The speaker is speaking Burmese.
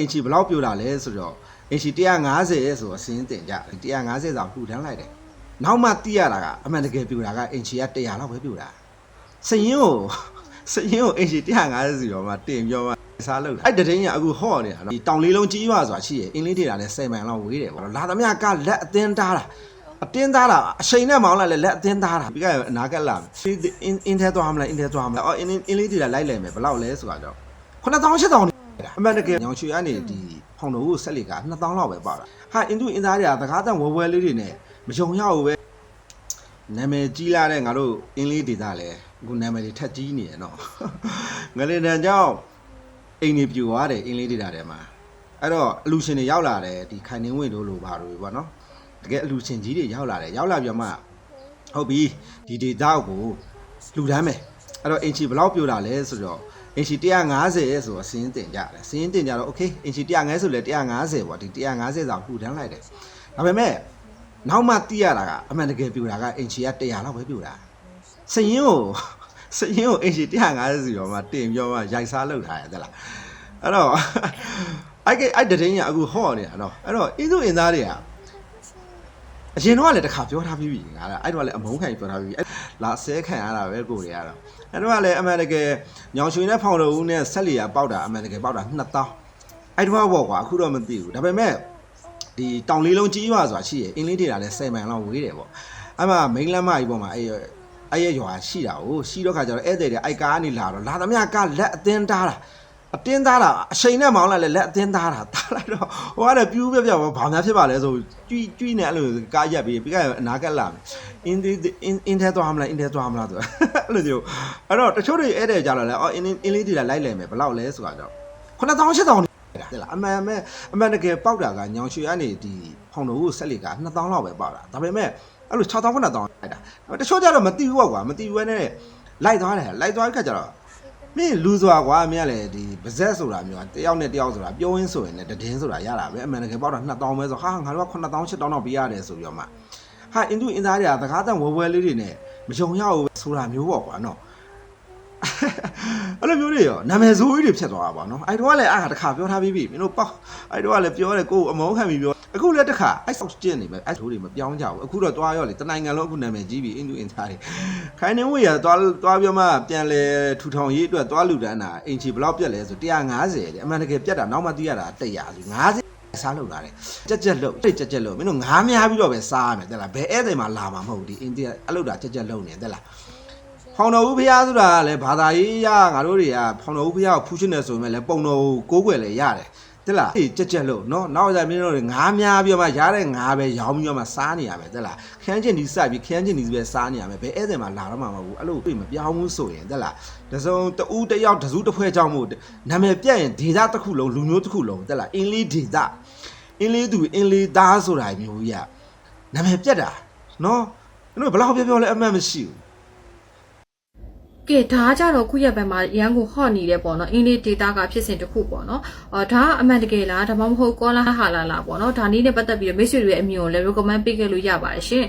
အင်ချီဘယ်လောက်ပြိုတာလဲဆိုတော့အင်ချီ150ဆိုတော့အစင်းတင်ကြတယ်150ဆိုပူထမ်းလိုက်တယ်နောက်မှတိရတာကအမှန်တကယ်ပြိုတာကအင်ချီက100လောက်ပဲပြိုတာစရင်ကိုစရင်ကိုအင်ချီ150စီတော့မှတင်ပြောမှစားလို့အဲ့တတင်းကအခုဟော့နေတာနော်ဒီတောင်လေးလုံးကြီးရွာဆိုတာရှိရယ်အင်းလေးထေတာလည်း10မိုင်လောက်ဝေးတယ်ပေါ့နော်လာသမျှကလက်အသင်းသားတာအတင်းသားတာအချိန်နဲ့မောင်းလိုက်လဲလက်အတင်းသားတာပြီးကအနာကက်လာမယ်ဒီအင်းအင်းထဲသွားမလားအင်းထဲသွားမလားအော်အင်းအင်းလေးထေတာလိုက်လဲမယ်ဘယ်လောက်လဲဆိုတာတော့9000 8000 အမှန်တကယ်ညောင်ချွေကနေဒီဖောင်တော်ကိုဆက်လီက2000လောက်ပဲပါတာဟာအင်ဒူအင်သားတွေကတကားတန်ဝဲဝဲလေးတွေနဲ့မယုံရဘူးပဲနာမည်ကြီးလာတဲ့ငါတို့အင်းလေးဒေသလဲအခုနာမည်တွေထက်ကြီးနေရနော်ငလင်တန်ကြောင့်အိမ်နေပြူသွားတယ်အင်းလေးဒေသထဲမှာအဲ့တော့အလူရှင်တွေရောက်လာတယ်ဒီခိုင်နှင်းဝင့်တို့လိုပါလို့ပေါ့နော်တကယ်အလူရှင်ကြီးတွေရောက်လာတယ်ရောက်လာပြီးတော့မှဟုတ်ပြီဒီဒေသကိုလူတန်းမယ်အဲ့တော့အင်ချီဘယ်လောက်ပြိုတာလဲဆိုတော့ အင်ချီ150ဆိုတော့စင်းတင်ကြတယ်စင်းတင်ကြတော့ okay အင်ချီ150ဆိုလဲ150ပေါ့ဒီ150ဆိုပူထမ်းလိုက်တယ်ဒါပေမဲ့နောက်မှတိရတာကအမှန်တကယ်ပြူတာကအင်ချီက100လောက်ပဲပြူတာစရင်ကိုစရင်ကိုအင်ချီ150စီတော့မှတင်ပြောမှရိုက်စားလောက်ထားရတယ်လားအဲ့တော့အဲ့ကအဲ့တတင်းကအခုဟော့နေတာနော်အဲ့တော့အင်းသူအင်းသားတွေက အရင်တော့လည်းတစ်ခါပြောထားပြီးပြီငါကအဲ့တော့လည်းအမုန်းခံပြောထားပြီးပြီအဲ့လာဆဲခံရတာပဲကိုတွေကတော့အဲ့တော့လည်းအမှန်တကယ်ညောင်ရွှေနဲ့ဖောင်တော်ဦးနဲ့ဆက်လီယာပေါက်တာအမှန်တကယ်ပေါက်တာ2000အဲ့တော့ပေါ့ကွာအခုတော့မသိဘူးဒါပေမဲ့ဒီတောင်လေးလုံးကြီးရွာဆိုတာရှိရယ်အင်းလေးဒေတာလည်း10မိုင်လောက်ဝေးတယ်ပေါ့အဲ့မှာမိန်းလမ်းမကြီးပေါ်မှာအဲ့ရအဲ့ရရွာရှိတာကိုရှိတော့ခါကျတော့ဧည့်သည်တွေအိုက်ကားကနေလာတော့လာသမျှကလက်အသင်းသားတာ အတင်းသားတာအချိန်နဲ့မောင်းလိုက်လဲလက်အတင်းသားတာတားလိုက်တော့ဟိုကလည်းပြူးပြပြဘာများဖြစ်ပါလဲဆိုကြွီးကြွီးနေအဲ့လိုကားရက်ပြီးပြီးကအနာကက်လာမယ်အင်းဒီအင်းအင်းထဲသွားမလားအင်းထဲသွားမလားဆိုအဲ့လိုမျိုးအဲ့တော့တချို့တွေဧည့်သည်ကြတော့လဲအော်အင်းအင်းလေးတီလာလိုက်လဲမယ်ဘယ်လောက်လဲဆိုတာတော့9000 8000တဲ့လားအမှန်အမှန်အမှန်တကယ်ပေါက်တာကညောင်ရွှေကနေဒီဖောင်တော်ကိုဆက်လီက2000လောက်ပဲပေါက်တာဒါပေမဲ့အဲ့လို6000 9000လိုက်တာတချို့ကြတော့မတိဘူးကွာမတိဘူးနဲ့လိုက်သွားတယ်လိုက်သွားတဲ့ခါကျတော့ မင်းလူစွာကွာမင်းကလည်းဒီဗဇက်ဆိုတာမျိုးကတယောက်နဲ့တယောက်ဆိုတာပြောရင်းဆိုရင်လည်းတည်င်းဆိုတာရတာပဲအမှန်တကယ်ပေါက်တာ2000ပဲဆိုဟာငါတို့က9000 8000တော့ပေးရတယ်ဆိုပြီးတော့မှဟာအင်ဒူအင်သားတွေကတကားတန်ဝဲဝဲလေးတွေနဲ့မယုံရဘူးဆိုတာမျိုးပေါ့ကွာနော် အဲ့လိုမျိုးတွေရောနာမည်ဆိုးကြီးတွေဖြစ်သွားတာပေါ့နော်အဲ့တော့ကလည်းအားတစ်ခါပြောထားပြီးပြီမင်းတို့ပေါ့အဲ့တော့ကလည်းပြောတယ်ကိုယ်အမောခံပြီးပြောအခုလည်းတစ်ခါအဲ့ဆောက်ကျင်းနေမယ်အဲ့တို့တွေမပြောင်းကြဘူးအခုတော့တွားရောလေတနိုင်ငံလုံးအခုနာမည်ကြီးပြီအင်ဒူအင်သားတွေခိုင်းနေဝေးရတွားတွားပြောမှပြန်လဲထူထောင်ရေးအတွက်တွားလူတန်းတာအင်ချီဘယ်လောက်ပြက်လဲဆို150တဲ့အမှန်တကယ်ပြက်တာနောက်မှသိရတာ100ဆို50စားလောက်လာတယ်ကြက်ကြက်လို့တိတ်ကြက်ကြက်လို့မင်းတို့ငားများပြီးတော့ပဲစားရမယ်တဲ့လားဘယ်ဧည့်သည်မှလာမှာမဟုတ်ဘူးဒီအိန္ဒိယအလုပ်တာကြက်ကြက်လုပ်နေတယ်လား ဖောင်တော်ဦးဖျားဆိုတာကလည်းဘာသာရေးရငါတို့တွေကဖောင်တော်ဦးဖျားကိုဖူးရှင်နေဆိုရင်လည်းပုံတော်ကိုကိုးကွယ်လည်းရတယ်တဲ့လားအေးကြက်ကြက်လို့နော်နောက်ကြမင်းတို့တွေငားများပြီးတော့မှရတဲ့ငားပဲရောင်းပြီးတော့မှစားနေရမယ်တဲ့လားခန်းချင်းဒီစိုက်ပြီးခန်းချင်းဒီပဲစားနေရမယ်ဘယ်ဧည့်သည်မှလာတော့မှမဟုတ်ဘူးအဲ့လိုပြမပြောင်းဘူးဆိုရင်တဲ့လားတစုံတူတယောက်တစုတစ်ဖွဲကြောင့်မို့နာမည်ပြတ်ရင်ဒေတာတစ်ခုလုံးလူမျိုးတစ်ခုလုံးတဲ့လားအင်းလေးဒေတာအင်းလေးသူအင်းလေးသားဆိုတာမျိုးကြီးကနာမည်ပြတ်တာနော်အဲ့တော့ဘယ်လောက်ပြောပြောလဲအမှန်မရှိဘူး ကဲဒါကကြတော့ခုရက်ပိုင်းမှာရန်ကိုဟော့နေတယ်ပေါ့နော်အင်းလေး data ကဖြစ်စဉ်တစ်ခုပေါ့နော်အော်ဒါကအမှန်တကယ်လားဒါမှမဟုတ်ကောလာဟာလာလားပေါ့နော်ဒါနည်းနဲ့ပတ်သက်ပြီးတော့မိတ်ဆွေတွေရဲ့အမြင်ကိုလည်း recommend ပေးခဲ့လို့ရပါတယ်ရှင်